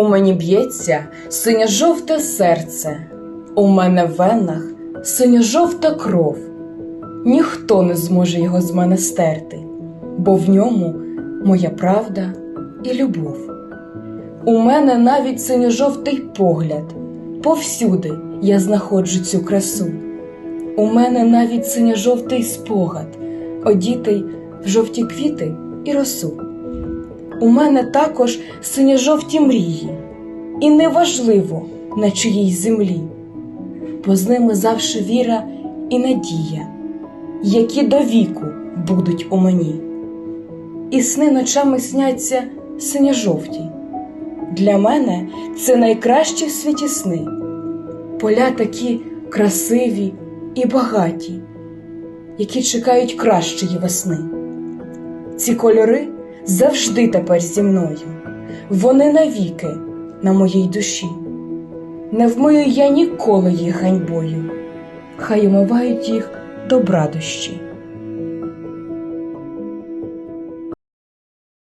У мені б'ється синьо-жовте серце, у мене в венах синьо-жовта кров. Ніхто не зможе його з мене стерти, бо в ньому моя правда і любов. У мене навіть синьо-жовтий погляд, повсюди я знаходжу цю красу. У мене навіть синьо-жовтий спогад, одітий в жовті квіти і росу. У мене також синьо-жовті мрії, і неважливо на чиїй землі, бо з ними завше віра і надія, які до віку будуть у мені. І сни ночами сняться синьо-жовті. Для мене це найкращі в світі сни, поля такі красиві і багаті, які чекають кращої весни. Ці кольори завжди тепер зі мною, вони навіки на моїй душі. Не вмию я ніколи їх ганьбою, хай умивають їх добра дощі.